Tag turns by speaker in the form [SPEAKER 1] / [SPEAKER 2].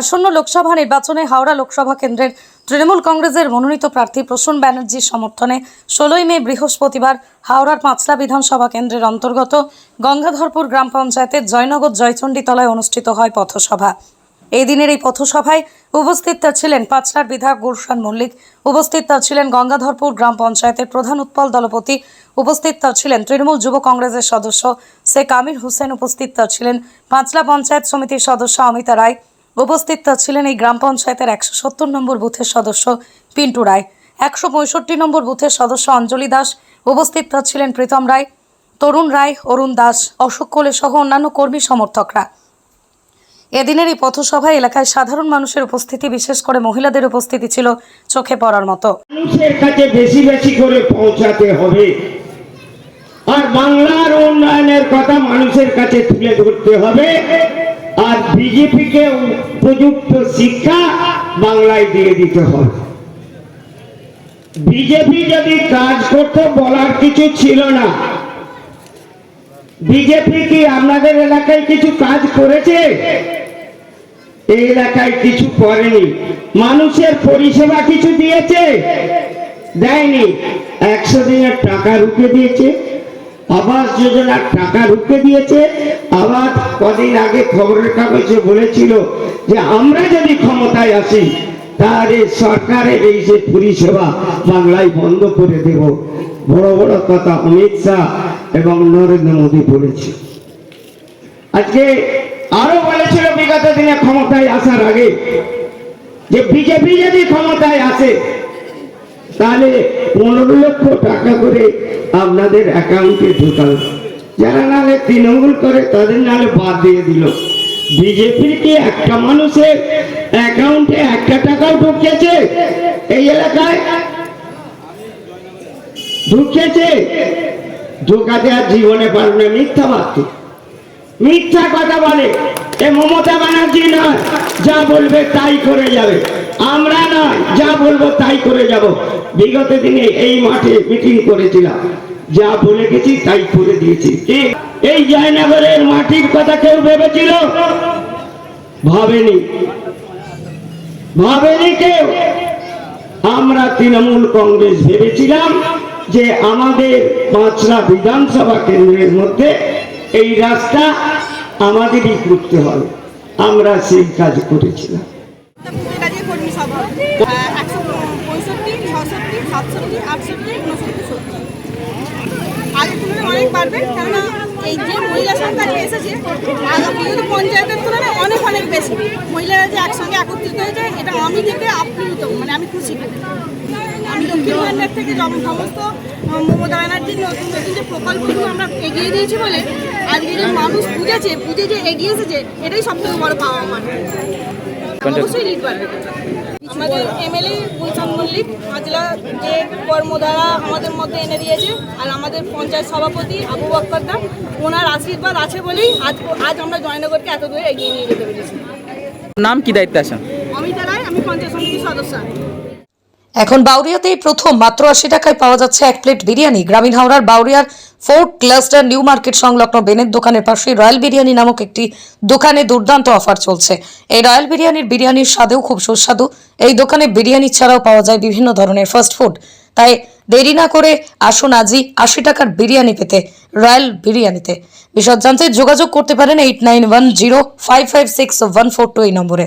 [SPEAKER 1] আসন্ন লোকসভা নির্বাচনে হাওড়া লোকসভা কেন্দ্রের তৃণমূল কংগ্রেসের মনোনীত প্রার্থী প্রসূন ব্যানার্জির সমর্থনে ষোলোই মে বৃহস্পতিবার হাওড়ার পাঁচলা বিধানসভা কেন্দ্রের অন্তর্গত গঙ্গাধরপুর গ্রাম পঞ্চায়েতের জয়নগর জয়চণ্ডীতলায় অনুষ্ঠিত হয় পথসভা। এই দিনের এই পথসভায় উপস্থিত ছিলেন পাঁচলার বিধায়ক গুলশান মল্লিক, উপস্থিত ছিলেন গঙ্গাধরপুর গ্রাম পঞ্চায়েতের প্রধান উৎপল দলপতি, উপস্থিত ছিলেন তৃণমূল যুব কংগ্রেসের সদস্য শেখ আমির হোসেন, উপস্থিত ছিলেন পাঁচলা পঞ্চায়েত সমিতির সদস্য অমিতা রায় উপস্থিত ছিলেন এই গ্রাম পঞ্চায়েতের একশো সত্তর নম্বর বুথের সদস্য পিন্টু রায়, একশো পঁয়ষট্টি নম্বর বুথের সদস্য অঞ্জলি দাস, উপস্থিত ছিলেন প্রীতম রায়, তরুণ রায়, অরুণ দাস, অশোক কোলে সহ অন্যান্য কর্মী সমর্থকরা। এদিনের এই পথসভায় এলাকায় সাধারণ মানুষের উপস্থিতি, বিশেষ করে মহিলাদের উপস্থিতি ছিল চোখে পড়ার মতো।
[SPEAKER 2] মানুষের কাছে বেশি বেশি করে পৌঁছাতে হবে। আর বাংলার উন্নয়নের কথা মানুষের কাছে তুলে ধরতে হবে। বিজেপিকে উপযুক্ত শিক্ষা বাংলায় দিয়ে দিতে হবে। বিজেপি যদি কাজ করতে বলার কিছু ছিল না। বিজেপি কি আপনাদের এলাকায় কিছু কাজ করেছে? এই এলাকায় কিছু করেনি। মানুষের পরিষেবা কিছু দিয়েছে? দেয়নি। একশো দিনের টাকা রুখে দিয়েছে। আবাস যোজনার টাকা রুখে দিয়েছে। আবার কদিন আগে খবরের কাগজে বলেছিল যে আমরা যদি ক্ষমতায় আসি, তাহলে সরকারের এই যে পরিষেবা বাংলায় বন্ধ করে দেব। বড় বড় কথা অমিত শাহ এবং নরেন্দ্র মোদী বলেছে। আজকে আরও বলেছিল বিগত দিনে ক্ষমতায় আসার আগে যে বিজেপি যদি ক্ষমতায় আসে তাহলে পনেরো লক্ষ টাকা করে আপনাদের অ্যাকাউন্টে ঢুকাল। যারা নাহলে তৃণমূল করে, তাদের নাহলে বাদ দিয়ে দিল। বিজেপির কি একটা মানুষের অ্যাকাউন্টে একটা টাকাও ঢুকেছে এই এলাকায়? ঢুকেছে ঢুকাতে আর জীবনে পারবে না, মিথ্যা মাত্র মিথ্যা কথা বলে। এ মমতা ব্যানার্জি নয়, যা বলবে তাই করে যাবে। আমরা নয় যা বলব তাই করে যাব। বিগত দিনে এই মাঠে মিটিং করেছিলাম। যা বলে গেছি তাই করে দিয়েছি। এই জয়নগরের মাটির কথা কেউ ভেবেছিল? ভাবেনি। ভাবেনি কেউ? আমরা তৃণমূল কংগ্রেস ভেবেছিলাম যে আমাদের পাঁচলা বিধানসভা কেন্দ্রের মধ্যে এই রাস্তা আমাদেরই করতে হবে। আমরা সেই কাজ করেছিলাম।
[SPEAKER 3] একশো পঁয়ষট্টি ছষট্টি সাতষট্টি আটষট্টি উনষট্টি সত্তর আগের তুলনায় অনেক বাড়বে কেননা এই যে মহিলা যে এসেছে কিন্তু পঞ্চায়েতের তুলনায় অনেক অনেক বেশি মহিলারা যে একসঙ্গে একত্রিত হয়েছে এটা আমি থেকে আপ্লুত মানে আমি খুশি আমি দক্ষিণ ভান্ডার থেকে সমস্ত মমতা ব্যানার্জির নতুন নতুন যে প্রকল্পগুলো আমরা এগিয়ে দিয়েছি বলে আজকে যে মানুষ বুঝেছে বুঝে যে এগিয়ে এসেছে এটাই সব থেকে বড় পাওয়া আমার। অবশ্যই লিড পারবে আমাদের এমএলএ গুলশান মল্লিক মাজলা যে কর্মধারা আমাদের মধ্যে এনে দিয়েছে আর আমাদের পঞ্চায়েত সভাপতি আবু বক্করদা ওনার আশীর্বাদ আছে বলেই আজ আজ আমরা জয়নগরকে এত দূরে এগিয়ে নিয়ে যেতে পেরেছি।
[SPEAKER 4] নাম কি দায়িত্বে আছেন?
[SPEAKER 3] অমিতা রায় আমি পঞ্চায়েত সমিতির সদস্য।
[SPEAKER 1] এখন বাউরিয়াতেই প্রথম মাত্র আশি টাকায় পাওয়া যাচ্ছে এক প্লেট বিরিয়ানি। গ্রামীণ হাওড়ার বাউরিয়ার ফোর্ট ক্লাস্টার নিউ মার্কেট সংলগ্ন বেনের দোকানের পাশে রয়্যাল বিরিয়ানি নামক একটি দোকানে দুর্দান্ত অফার চলছে। এই রয়্যাল বিরিয়ানির বিরিয়ানির স্বাদেও খুব সুস্বাদু। এই দোকানে বিরিয়ানি ছাড়াও পাওয়া যায় বিভিন্ন ধরনের ফাস্ট ফুড। তাই দেরি না করে আসুন আজই আশি টাকার বিরিয়ানি পেতে রয়্যাল বিরিয়ানিতে। বিশদ জানতে যোগাযোগ করতে পারেন eight nine one zero five five six one four two এই নম্বরে।